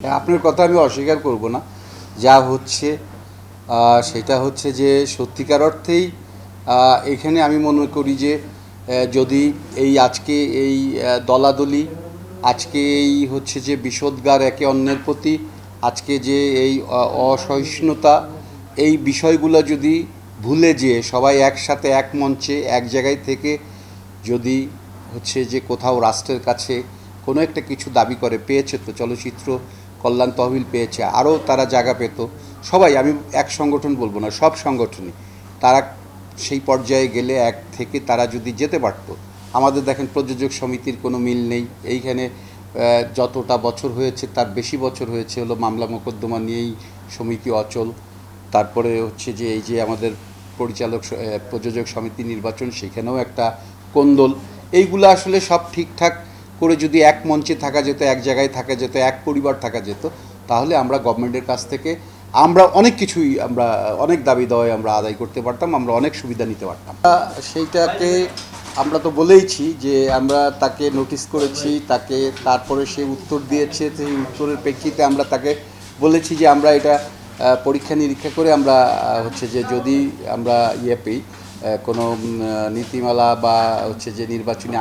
আপনার কথা আমি অস্বীকার করব না। যা হচ্ছে সেটা হচ্ছে যে সত্যিকার অর্থেই এখানে আমি মনে করি যে যদি এই আজকে এই দলাদলি, আজকে এই হচ্ছে যে বিষোদ্গার একে অন্যের প্রতি, আজকে যে এই অসহিষ্ণুতা, এই বিষয়গুলো যদি ভুলে যেয়ে সবাই একসাথে এক মঞ্চে, এক জায়গায় থেকে যদি হচ্ছে যে কোথাও রাষ্ট্রের কাছে কোনো একটা কিছু দাবি করে, পেয়েছে তো চলচ্চিত্র কল্যাণ তহবিল পেয়েছে, আরও তারা জায়গা পেত। সবাই, আমি এক সংগঠন বলব না, সব সংগঠনই। তারা সেই পর্যায়ে গেলে এক থেকে তারা যদি যেতে পারতো, আমাদের দেখেন প্রযোজক সমিতির কোনো মিল নেই। এইখানে যতটা বছর হয়েছে, তার বেশি বছর হয়েছে হলো মামলা মোকদ্দমা নিয়েই সমিতি অচল। তারপরে হচ্ছে যে, এই যে আমাদের পরিচালক প্রযোজক সমিতি নির্বাচন, সেখানেও একটা কোন্দল। এইগুলো আসলে সব ঠিকঠাক করে যদি এক মঞ্চে থাকা যেত, এক জায়গায় থাকা যেত, এক পরিবার থাকা যেত, তাহলে আমরা গভর্নমেন্টের কাছ থেকে আমরা অনেক কিছুই আমরা, অনেক দাবি দেওয়ায় আমরা আদায় করতে পারতাম, আমরা অনেক সুবিধা নিতে পারতাম। সেইটাকে আমরা তো বলেইছি যে আমরা তাকে নোটিশ করেছি, তাকে তারপরে সে উত্তর দিয়েছে, সেই উত্তরের প্রেক্ষিতে আমরা তাকে বলেছি যে আমরা এটা পরীক্ষা নিরীক্ষা করে আমরা হচ্ছে যে যদি আমরা ইয়ে পেই কোনো নীতিমালা বা হচ্ছে যে নির্বাচনী